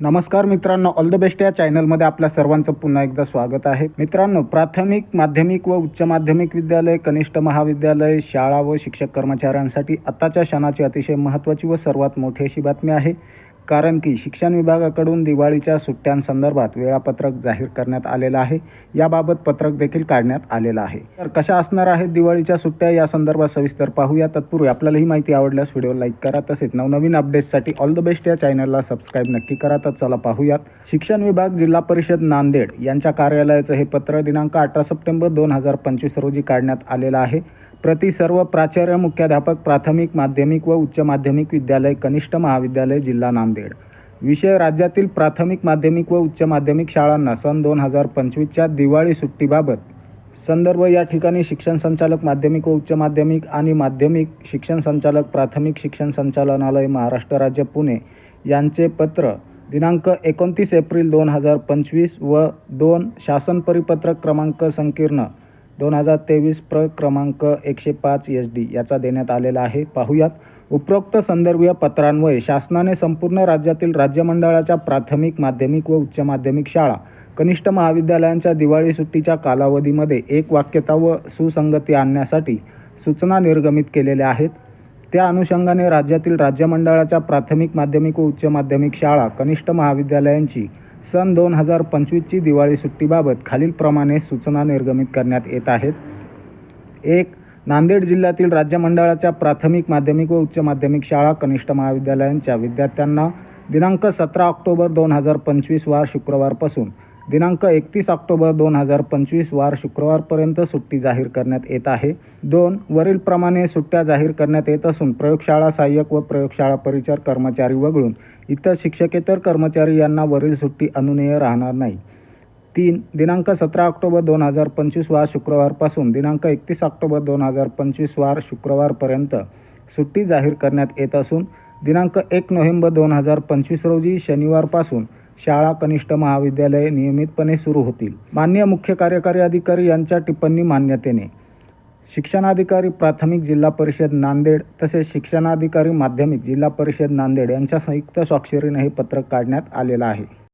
नमस्कार मित्रांनो all the best या चॅनलमध्ये आपल्या सर्वांचं पुन्हा एकदा स्वागत आहे. मित्रांनो प्राथमिक माध्यमिक व उच्च माध्यमिक विद्यालय कनिष्ठ महाविद्यालय शाळा व शिक्षक कर्मचाऱ्यांसाठी आत्ताच्या क्षणाची अतिशय महत्त्वाची व सर्वात मोठी अशी बातमी आहे. कारण की शिक्षण विभागाकडून दिवाळीच्या सुट्ट्यांसंदर्भात वेळापत्रक जाहीर करण्यात आलेलं आहे. याबाबत पत्रक देखील काढण्यात आलेलं आहे. तर कशा असणार आहेत दिवाळीच्या सुट्ट्या या संदर्भात सविस्तर पाहूया. तत्पूर्वी आपल्याला ही माहिती आवडल्यास व्हिडिओ लाईक करा. तसेच नवनवीन अपडेट्ससाठी ऑल द बेस्ट या चॅनलला सबस्क्राईब नक्की करा. तर चला पाहूयात. शिक्षण विभाग जिल्हा परिषद नांदेड यांच्या कार्यालयाचं हे पत्र दिनांक अठरा सप्टेंबर दोन हजार पंचवीस रोजी काढण्यात आलेलं आहे. प्रति सर्व प्राचार्य मुख्याध्यापक प्राथमिक माध्यमिक व उच्च माध्यमिक विद्यालय कनिष्ठ महाविद्यालय जिल्हा नांदेड. विषय राज्यातील प्राथमिक माध्यमिक व उच्च माध्यमिक शाळांना सन दोन हजार पंचवीसच्या दिवाळी सुट्टीबाबत संदर्भ या ठिकाणी शिक्षण संचालक माध्यमिक व उच्च माध्यमिक आणि माध्यमिक शिक्षण संचालक प्राथमिक शिक्षण संचालनालय महाराष्ट्र राज्य पुणे यांचे पत्र दिनांक एकोणतीस एप्रिल दोन हजार पंचवीस व दोन शासन परिपत्रक क्रमांक संकीर्ण दोन हजार तेवीस प्र क्रमांक एकशे पाच एच डी याचा देण्यात आलेला आहे. पाहूयात. उपरोक्त संदर्भीय पत्रांमुळे शासनाने संपूर्ण राज्यातील राज्यमंडळाच्या प्राथमिक माध्यमिक व उच्च माध्यमिक शाळा कनिष्ठ महाविद्यालयांच्या दिवाळी सुट्टीच्या कालावधीमध्ये एक वाक्यता व सुसंगती आणण्यासाठी सूचना निर्गमित केलेल्या आहेत. त्या अनुषंगाने राज्यातील राज्यमंडळाच्या प्राथमिक माध्यमिक व उच्च माध्यमिक शाळा कनिष्ठ महाविद्यालयांची सन दोन हजार पंचवीसची दिवाळी सुट्टीबाबत खालीलप्रमाणे सूचना निर्गमित करण्यात येत आहेत. एक नांदेड जिल्ह्यातील राज्यमंडळाच्या प्राथमिक माध्यमिक व उच्च माध्यमिक शाळा कनिष्ठ महाविद्यालयांच्या विद्यार्थ्यांना दिनांक सतरा ऑक्टोबर दोन हजार पंचवीस वार शुक्रवारपासून दिनांक एकतीस ऑक्टोबर दोन हजार पंचवीस वार शुक्रवारपर्यंत सुट्टी जाहीर करण्यात येत आहे. दोन वरीलप्रमाणे सुट्ट्या जाहीर करण्यात येत असून प्रयोगशाळा सहाय्यक व प्रयोगशाळा परिचार कर्मचारी वगळून इतर शिक्षकेतर कर्मचारी यांना वरील सुट्टी अनुनेय राहणार नाही. तीन दिनांक सतरा ऑक्टोबर दोन हजार पंचवीस वार शुक्रवारपासून दिनांक एकतीस ऑक्टोबर दोन हजार पंचवीस वार शुक्रवारपर्यंत सुट्टी जाहीर करण्यात येत असून दिनांक एक नोव्हेंबर दोन हजार पंचवीस रोजी शनिवारपासून शाळा कनिष्ठ महाविद्यालये नियमितपणे सुरू होतील. मान्य मुख्य कार्यकारी अधिकारी यांच्या टिप्पणी मान्यतेने शिक्षणाधिकारी प्राथमिक जिल्हा परिषद नांदेड तसेच शिक्षणाधिकारी माध्यमिक जिल्हा परिषद नांदेड यांच्या संयुक्त स्वाक्षरीने हे पत्रक काढण्यात आलेलं आहे.